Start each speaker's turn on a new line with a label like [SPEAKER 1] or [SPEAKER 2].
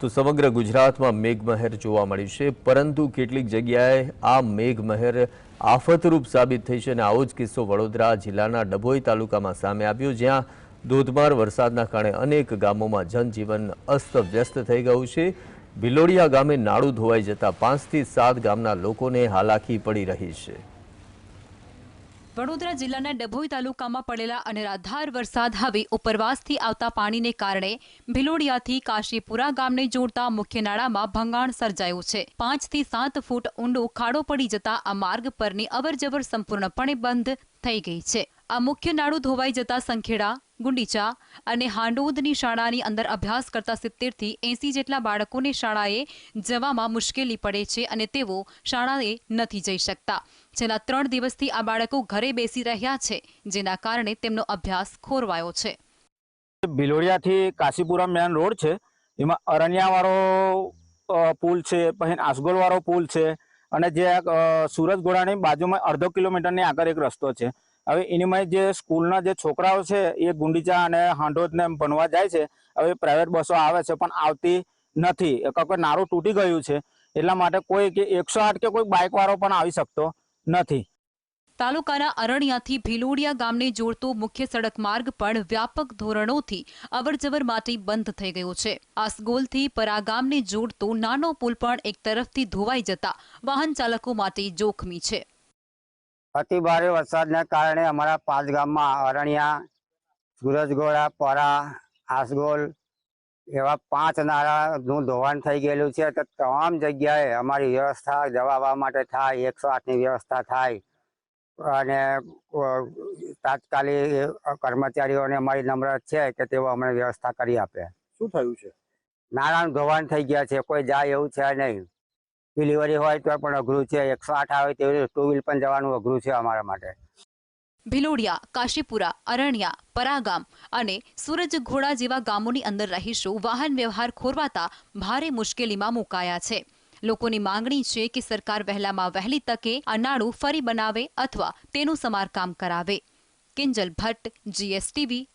[SPEAKER 1] તો સમગ્ર ગુજરાતમાં મેઘમહેર જોવા મળી છે, પરંતુ કેટલીક જગ્યાએ આ મેઘમહેર આફતરૂપ સાબિત થઈ છે અને આવો જ કિસ્સો વડોદરા જિલ્લાના ડભોઈ તાલુકામાં સામે આવ્યો, જ્યાં ધોધમાર વરસાદના કારણે અનેક ગામોમાં જનજીવન અસ્તવ્યસ્ત થઈ ગયું છે. ભિલોડિયા ગામે નાળું ધોવાઈ જતા પાંચથી સાત ગામના લોકોને હાલાકી પડી રહી છે.
[SPEAKER 2] વડોદરા જિલ્લાના ડભોઈ તાલુકામાં પડેલા અનરાધાર વરસાદ હવે ઉપરવાસથી આવતા પાણીને કારણે ભિલોડિયાથી કાશીપુરા ગામને જોડતા મુખ્ય નાળામાં ભંગાણ સર્જાયું છે. પાંચથી સાત ફૂટ ઊંડો ખાડો પડી જતા આ માર્ગ પરની અવરજવર સંપૂર્ણપણે બંધ થઈ ગઈ છે. આ મુખ્ય નાળું ધોવાઈ જતા સંખેડા ગુંડીચા અને હાંડોદની શાળાની અંદર અભ્યાસ કરતા સિત્તેરથી એંસી જેટલા બાળકોને શાળાએ જવામાં મુશ્કેલી પડે છે અને તેઓ શાળાએ નથી જઈ શકતા. છેલ્લા ત્રણ દિવસથી આ બાળકો ઘરે બેસી રહ્યા છે, જેના કારણે તેમનો અભ્યાસ ખોરવાયો છે.
[SPEAKER 3] ભિલોડિયાથી કાશીપુરા મેન રોડ છે. એમાં અરણ્યાવાળો પુલ છે, પછી આસગોલવાળો પુલ છે અને જે સુરજ ઘોડાની બાજુમાં અડધો કિલોમીટરની આગળ એક રસ્તો છે. હવે એનીમાં જે સ્કૂલના જે છોકરાઓ છે, એ ગુંડીચા અને હાંડોદને ભણવા જાય છે, હવે પ્રાઇવેટ બસો આવે છે, પણ આવતી નથી. કારણ કે નારું તૂટી ગયું છે, એટલા માટે કોઈ કે એકસો આઠ કે કોઈ બાઇકવાળો પણ આવી શકતો નથી.
[SPEAKER 2] તાલુકાના અરણ્યાથી ભીલોડિયા ગામને જોડતો મુખ્ય સડક માર્ગ પણ વ્યાપક ધોરણોથી અવરજવર માટે બંધ થઈ ગયો છે. આસગોલથી પરા ગામને જોડતો નાનો પુલ પણ એક તરફથી ધોવાઈ જતા વાહન ચાલકો માટે જોખમી છે.
[SPEAKER 4] અતિ ભારે વરસાદના કારણે અમારા પાંચ ગામમાં અરણ્યા સુરજગોળા પરા આસગોલ એવા પાંચ નાળાનું ધોવાણ થઈ ગયેલું છે તો તમામ જગ્યાએ અમારી વ્યવસ્થા જવા માટે થાય એકસો આઠની વ્યવસ્થા થાય. અને તાત્કાલિક કર્મચારીઓને અમારી નમ્ર છે કે તેઓ અમને વ્યવસ્થા કરી આપે.
[SPEAKER 5] શું થયું છે?
[SPEAKER 4] નાળાનું ધોવાણ થઈ ગયા છે કોઈ જાય એવું છે નહીં. ડિલિવરી હોય તો પણ અઘરું છે. એકસો આઠ આવે તેવી ટુ વ્હીલ પણ જવાનું અઘરું છે અમારા માટે.
[SPEAKER 2] ભિલોડિયા, કાશીપુરા, અરણ્યા, પરાગામ અને સૂરજઘોડા જેવા ગામોની અંદર રહીશો. વાહન વ્યવહાર ખોરવાતા ભારે મુશ્કેલીમાં મુકાયા છે. લોકોની માંગણી છે કે સરકાર વહેલામાં વહેલી તકે આ નાણું ફરી બનાવે અથવા તેનું સમારકામ કરાવે. કિંજલ ભટ્ટ જીએસટીવી